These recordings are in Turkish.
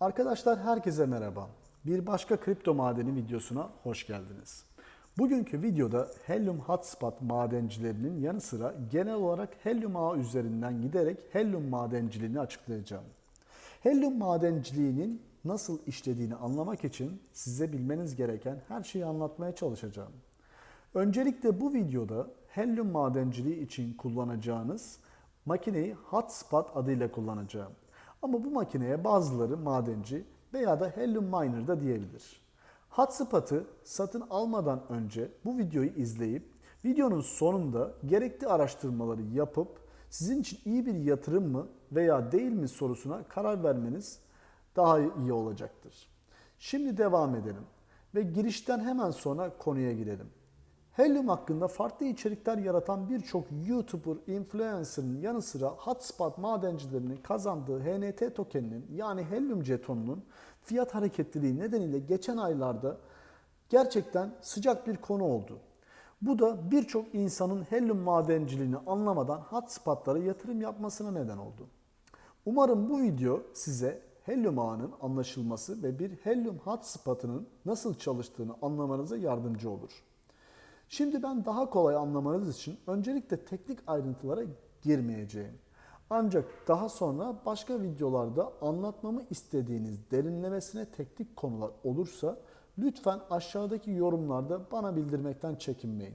Arkadaşlar herkese merhaba. Bir başka kripto madeni videosuna hoş geldiniz. Bugünkü videoda Helium Hotspot madencilerinin yanı sıra genel olarak Helium ağı üzerinden giderek Helium madenciliğini açıklayacağım. Helium madenciliğinin nasıl işlediğini anlamak için size bilmeniz gereken her şeyi anlatmaya çalışacağım. Öncelikle bu videoda Helium madenciliği için kullanacağınız makineyi Hotspot adıyla kullanacağım. Ama bu makineye bazıları madenci veya da Helium Miner da diyebilir. Hotspot'ı satın almadan önce bu videoyu izleyip videonun sonunda gerekli araştırmaları yapıp sizin için iyi bir yatırım mı veya değil mi sorusuna karar vermeniz daha iyi olacaktır. Şimdi devam edelim ve girişten hemen sonra konuya girelim. Helium hakkında farklı içerikler yaratan birçok YouTuber, influencer'ın yanı sıra hotspot madencilerinin kazandığı HNT tokeninin yani Helium jetonunun fiyat hareketliliği nedeniyle geçen aylarda gerçekten sıcak bir konu oldu. Bu da birçok insanın Helium madenciliğini anlamadan hotspotlara yatırım yapmasına neden oldu. Umarım bu video size Helium ağının anlaşılması ve bir Helium hotspot'ının nasıl çalıştığını anlamanıza yardımcı olur. Şimdi ben daha kolay anlamanız için öncelikle teknik ayrıntılara girmeyeceğim. Ancak daha sonra başka videolarda anlatmamı istediğiniz derinlemesine teknik konular olursa lütfen aşağıdaki yorumlarda bana bildirmekten çekinmeyin.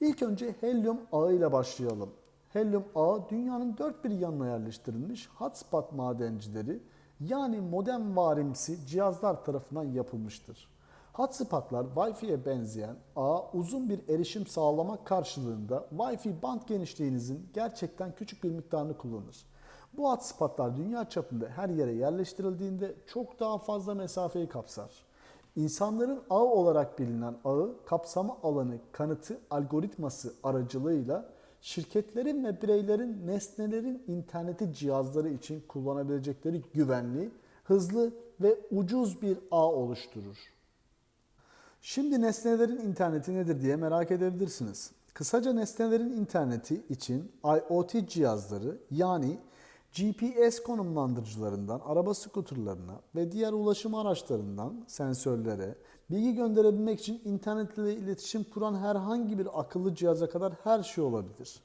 İlk önce helyum ağı ile başlayalım. Helyum ağı dünyanın dört bir yanına yerleştirilmiş hotspot madencileri yani modem varimsi cihazlar tarafından yapılmıştır. Hotspotlar Wi-Fi'ye benzeyen ağa uzun bir erişim sağlamak karşılığında Wi-Fi band genişliğinizin gerçekten küçük bir miktarını kullanır. Bu hotspotlar dünya çapında her yere yerleştirildiğinde çok daha fazla mesafeyi kapsar. İnsanların ağı olarak bilinen ağı kapsama alanı kanıtı algoritması aracılığıyla şirketlerin ve bireylerin nesnelerin interneti cihazları için kullanabilecekleri güvenli, hızlı ve ucuz bir ağ oluşturur. Şimdi nesnelerin interneti nedir diye merak edebilirsiniz. Kısaca nesnelerin interneti için IoT cihazları yani GPS konumlandırıcılarından araba skuterlarına ve diğer ulaşım araçlarından sensörlere bilgi gönderebilmek için internet ile iletişim kuran herhangi bir akıllı cihaza kadar her şey olabilir.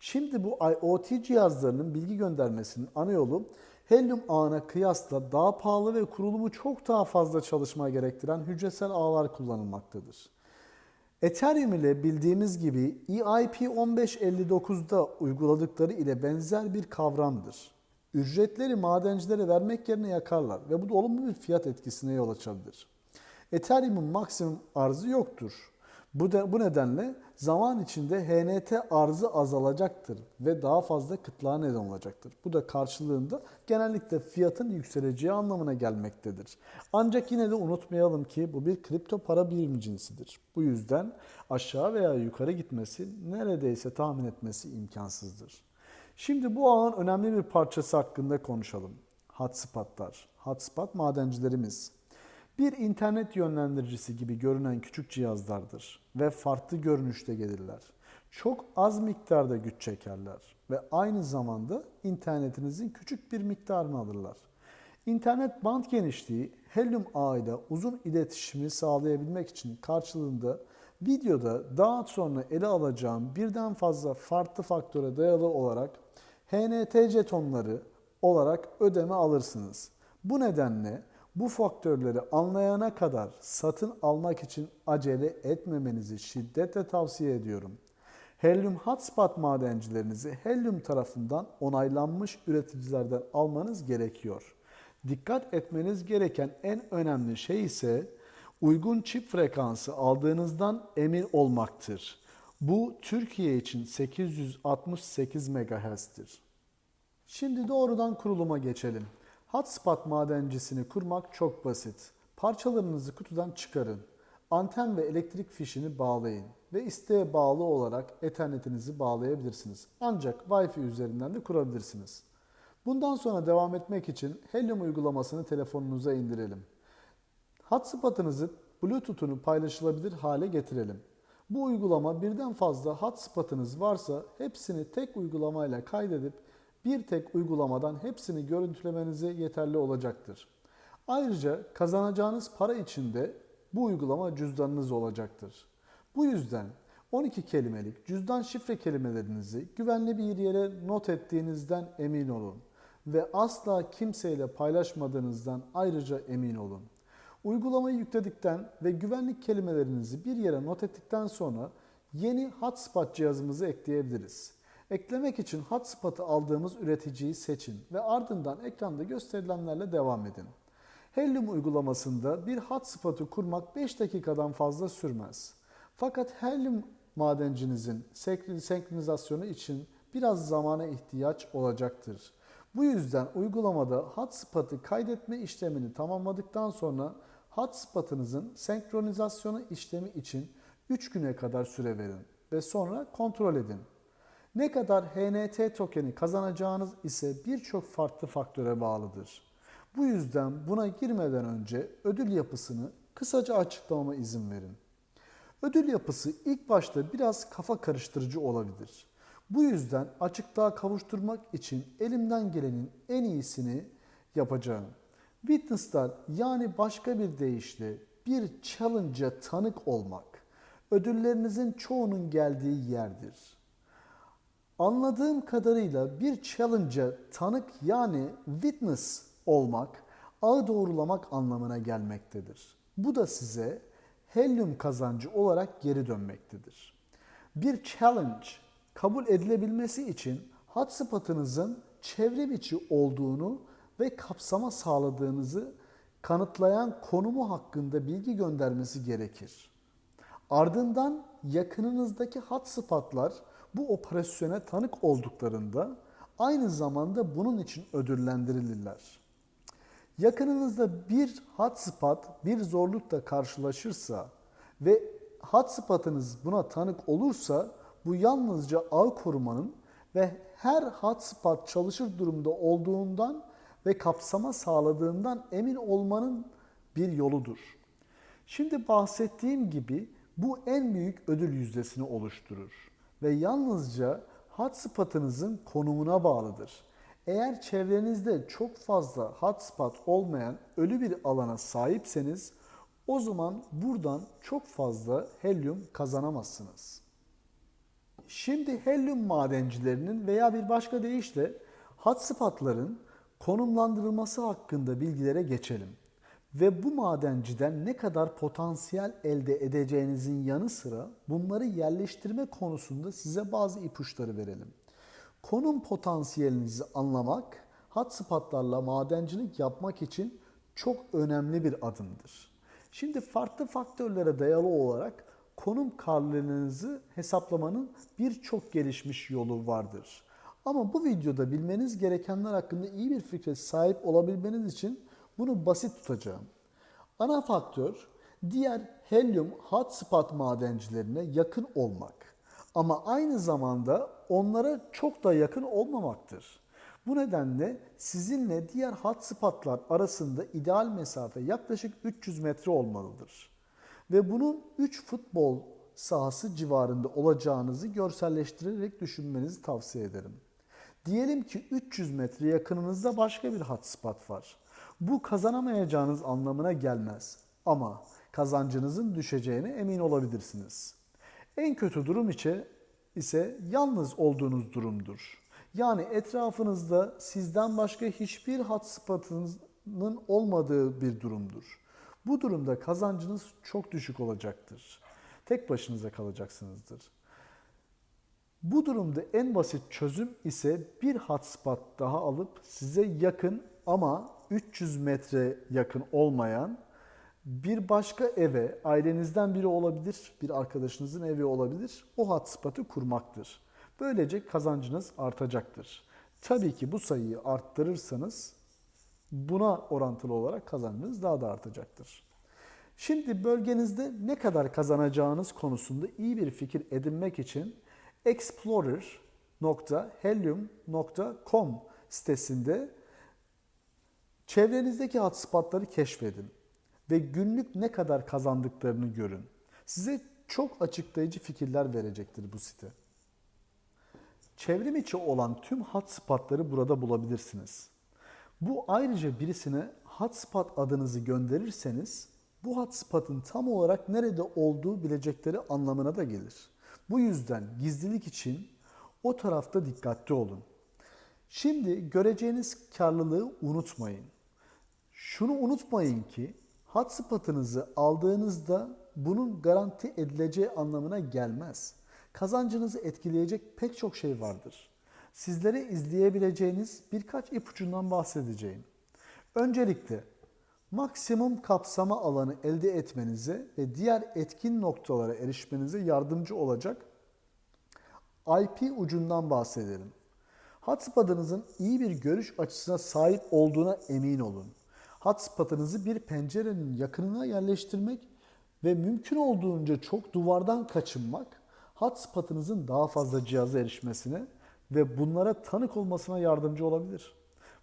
Şimdi bu IoT cihazlarının bilgi göndermesinin ana yolu Helium ağına kıyasla daha pahalı ve kurulumu çok daha fazla çalışma gerektiren hücresel ağlar kullanılmaktadır. Ethereum ile bildiğimiz gibi EIP 1559'da uyguladıkları ile benzer bir kavramdır. Ücretleri madencilere vermek yerine yakarlar ve bu da olumlu bir fiyat etkisine yol açabilir. Ethereum'un maksimum arzı yoktur. Bu, de, bu nedenle zaman içinde HNT arzı azalacaktır ve daha fazla kıtlığa neden olacaktır. Bu da karşılığında genellikle fiyatın yükseleceği anlamına gelmektedir. Ancak yine de unutmayalım ki bu bir kripto para birim cinsidir. Bu yüzden aşağı veya yukarı gitmesi neredeyse tahmin etmesi imkansızdır. Şimdi bu ağın önemli bir parçası hakkında konuşalım. Hotspotlar. Hotspot madencilerimiz bir internet yönlendiricisi gibi görünen küçük cihazlardır ve farklı görünüşte gelirler. Çok az miktarda güç çekerler ve aynı zamanda internetinizin küçük bir miktarını alırlar. İnternet band genişliği Helium ağıyla uzun iletişimi sağlayabilmek için karşılığında videoda daha sonra ele alacağım birden fazla farklı faktöre dayalı olarak HNT jetonları olarak ödeme alırsınız. Bu nedenle bu faktörleri anlayana kadar satın almak için acele etmemenizi şiddetle tavsiye ediyorum. Helium hotspot madencilerinizi Helium tarafından onaylanmış üreticilerden almanız gerekiyor. Dikkat etmeniz gereken en önemli şey ise uygun çip frekansı aldığınızdan emin olmaktır. Bu Türkiye için 868 MHz'tir. Şimdi doğrudan kuruluma geçelim. Hotspot madencisini kurmak çok basit. Parçalarınızı kutudan çıkarın. Anten ve elektrik fişini bağlayın ve isteğe bağlı olarak Ethernet'inizi bağlayabilirsiniz. Ancak Wi-Fi üzerinden de kurabilirsiniz. Bundan sonra devam etmek için Helium uygulamasını telefonunuza indirelim. Hotspot'ınızı Bluetooth'unu paylaşılabilir hale getirelim. Bu uygulama birden fazla hotspot'ınız varsa hepsini tek uygulamayla kaydedip bir tek uygulamadan hepsini görüntülemenize yeterli olacaktır. Ayrıca kazanacağınız para için de bu uygulama cüzdanınız olacaktır. Bu yüzden 12 kelimelik cüzdan şifre kelimelerinizi güvenli bir yere not ettiğinizden emin olun ve asla kimseyle paylaşmadığınızdan ayrıca emin olun. Uygulamayı yükledikten ve güvenlik kelimelerinizi bir yere not ettikten sonra yeni hotspot cihazımızı ekleyebiliriz. Eklemek için hotspot'ı aldığımız üreticiyi seçin ve ardından ekranda gösterilenlerle devam edin. Helium uygulamasında bir hotspot'u kurmak 5 dakikadan fazla sürmez. Fakat Helium madencinizin senkronizasyonu için biraz zamana ihtiyaç olacaktır. Bu yüzden uygulamada hotspot'ı kaydetme işlemini tamamladıktan sonra hotspot'ınızın senkronizasyonu işlemi için 3 güne kadar süre verin ve sonra kontrol edin. Ne kadar HNT tokeni kazanacağınız ise birçok farklı faktöre bağlıdır. Bu yüzden buna girmeden önce ödül yapısını kısaca açıklamama izin verin. Ödül yapısı ilk başta biraz kafa karıştırıcı olabilir. Bu yüzden açıklığa kavuşturmak için elimden gelenin en iyisini yapacağım. Witness'lar yani başka bir deyişle bir challenge'a tanık olmak ödüllerinizin çoğunun geldiği yerdir. Anladığım kadarıyla bir challenge'a tanık yani witness olmak ağı doğrulamak anlamına gelmektedir. Bu da size helyum kazancı olarak geri dönmektedir. Bir challenge kabul edilebilmesi için hotspot'ınızın çevre içi olduğunu ve kapsama sağladığınızı kanıtlayan konumu hakkında bilgi göndermesi gerekir. Ardından yakınınızdaki hotspotlar bu operasyona tanık olduklarında aynı zamanda bunun için ödüllendirilirler. Yakınınızda bir hotspot bir zorlukla karşılaşırsa ve hotspot'ınız buna tanık olursa bu yalnızca ağ korumanın ve her hotspot çalışır durumda olduğundan ve kapsama sağladığından emin olmanın bir yoludur. Şimdi bahsettiğim gibi bu en büyük ödül yüzdesini oluşturur ve yalnızca hotspot'ınızın konumuna bağlıdır. Eğer çevrenizde çok fazla hotspot olmayan ölü bir alana sahipseniz o zaman buradan çok fazla helyum kazanamazsınız. Şimdi helyum madencilerinin veya bir başka deyişle hotspotların konumlandırılması hakkında bilgilere geçelim. Ve bu madenciden ne kadar potansiyel elde edeceğinizin yanı sıra bunları yerleştirme konusunda size bazı ipuçları verelim. Konum potansiyelinizi anlamak, hotspotlarla madencilik yapmak için çok önemli bir adımdır. Şimdi farklı faktörlere dayalı olarak konum karlılığınızı hesaplamanın birçok gelişmiş yolu vardır. Ama bu videoda bilmeniz gerekenler hakkında iyi bir fikre sahip olabilmeniz için bunu basit tutacağım. Ana faktör diğer helyum hotspot madencilerine yakın olmak. Ama aynı zamanda onlara çok da yakın olmamaktır. Bu nedenle sizinle diğer hotspotlar arasında ideal mesafe yaklaşık 300 metre olmalıdır. Ve bunun 3 futbol sahası civarında olacağınızı görselleştirerek düşünmenizi tavsiye ederim. Diyelim ki 300 metre yakınınızda başka bir hotspot var. Bu kazanamayacağınız anlamına gelmez ama kazancınızın düşeceğine emin olabilirsiniz. En kötü durum içe ise yalnız olduğunuz durumdur. Yani etrafınızda sizden başka hiçbir hotspot'ının olmadığı bir durumdur. Bu durumda kazancınız çok düşük olacaktır. Tek başınıza kalacaksınızdır. Bu durumda en basit çözüm ise bir hotspot daha alıp size yakın ama 300 metre yakın olmayan bir başka eve, ailenizden biri olabilir, bir arkadaşınızın evi olabilir, o hotspot'ı kurmaktır. Böylece kazancınız artacaktır. Tabii ki bu sayıyı arttırırsanız buna orantılı olarak kazancınız daha da artacaktır. Şimdi bölgenizde ne kadar kazanacağınız konusunda iyi bir fikir edinmek için explorer.helium.com sitesinde çevrenizdeki hotspotları keşfedin ve günlük ne kadar kazandıklarını görün. Size çok açıklayıcı fikirler verecektir bu site. Çevrim içi olan tüm hotspotları burada bulabilirsiniz. Bu ayrıca birisine hotspot adınızı gönderirseniz bu hotspot'ın tam olarak nerede olduğu bilecekleri anlamına da gelir. Bu yüzden gizlilik için o tarafta dikkatli olun. Şimdi göreceğiniz karlılığı unutmayın. Şunu unutmayın ki hotspot'ınızı aldığınızda bunun garanti edileceği anlamına gelmez. Kazancınızı etkileyecek pek çok şey vardır. Sizlere izleyebileceğiniz birkaç ipucundan bahsedeceğim. Öncelikle maksimum kapsama alanı elde etmenize ve diğer etkin noktalara erişmenize yardımcı olacak IP ucundan bahsedelim. Hotspot'ınızın iyi bir görüş açısına sahip olduğuna emin olun. Hotspot'ınızı bir pencerenin yakınına yerleştirmek ve mümkün olduğunca çok duvardan kaçınmak, hotspot'ınızın daha fazla cihaza erişmesine ve bunlara tanık olmasına yardımcı olabilir.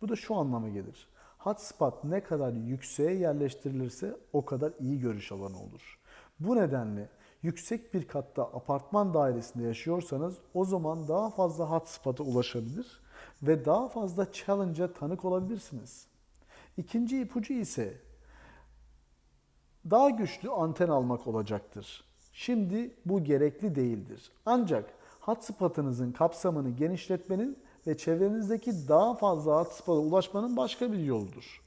Bu da şu anlama gelir. Hotspot ne kadar yükseğe yerleştirilirse o kadar iyi görüş alanı olur. Bu nedenle yüksek bir katta apartman dairesinde yaşıyorsanız o zaman daha fazla hotspot'a ulaşabilir ve daha fazla challenge'a tanık olabilirsiniz. İkinci ipucu ise daha güçlü anten almak olacaktır. Şimdi bu gerekli değildir. Ancak hotspot'ınızın kapsamını genişletmenin ve çevrenizdeki daha fazla hotspot'a ulaşmanın başka bir yoludur.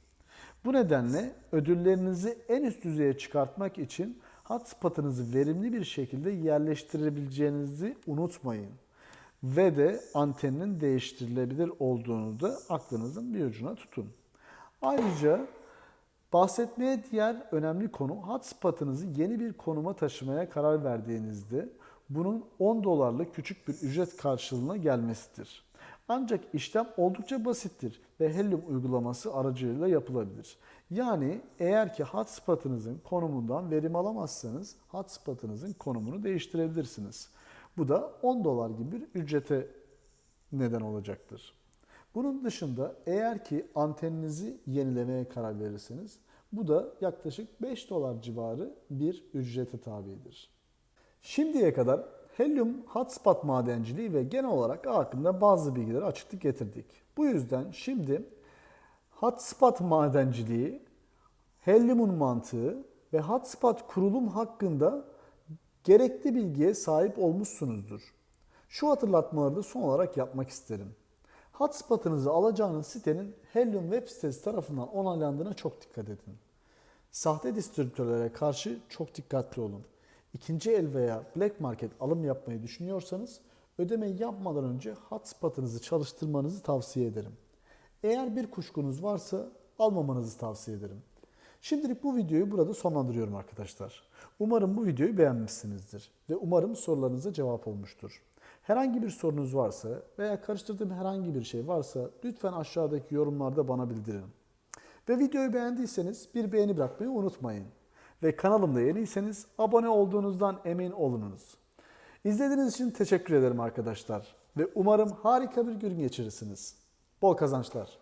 Bu nedenle ödüllerinizi en üst düzeye çıkartmak için hotspot'ınızı verimli bir şekilde yerleştirebileceğinizi unutmayın. Ve de anteninin değiştirilebilir olduğunu da aklınızın bir ucuna tutun. Ayrıca bahsetmeye diğer önemli konu hotspot'ınızı yeni bir konuma taşımaya karar verdiğinizde bunun 10 dolarlık küçük bir ücret karşılığına gelmesidir. Ancak işlem oldukça basittir ve Helium uygulaması aracılığıyla yapılabilir. Yani eğer ki hotspot'ınızın konumundan verim alamazsanız hotspot'ınızın konumunu değiştirebilirsiniz. Bu da 10 dolar gibi bir ücrete neden olacaktır. Bunun dışında eğer ki anteninizi yenilemeye karar verirseniz bu da yaklaşık 5 dolar civarı bir ücrete tabidir. Şimdiye kadar Helium hotspot madenciliği ve genel olarak hakkında bazı bilgileri açıklık getirdik. Bu yüzden şimdi hotspot madenciliği, Helium'un mantığı ve hotspot kurulum hakkında gerekli bilgiye sahip olmuşsunuzdur. Şu hatırlatmaları da son olarak yapmak isterim. Hotspot'ınızı alacağınız sitenin Helium web sitesi tarafından onaylandığına çok dikkat edin. Sahte distribütörlere karşı çok dikkatli olun. İkinci el veya black market alım yapmayı düşünüyorsanız ödemeyi yapmadan önce hotspot'ınızı çalıştırmanızı tavsiye ederim. Eğer bir kuşkunuz varsa almamanızı tavsiye ederim. Şimdilik bu videoyu burada sonlandırıyorum arkadaşlar. Umarım bu videoyu beğenmişsinizdir ve umarım sorularınıza cevap olmuştur. Herhangi bir sorunuz varsa veya karıştırdığım herhangi bir şey varsa lütfen aşağıdaki yorumlarda bana bildirin. Ve videoyu beğendiyseniz bir beğeni bırakmayı unutmayın. Ve kanalımda yeniyseniz abone olduğunuzdan emin olunuz. İzlediğiniz için teşekkür ederim arkadaşlar. Ve umarım harika bir gün geçirirsiniz. Bol kazançlar.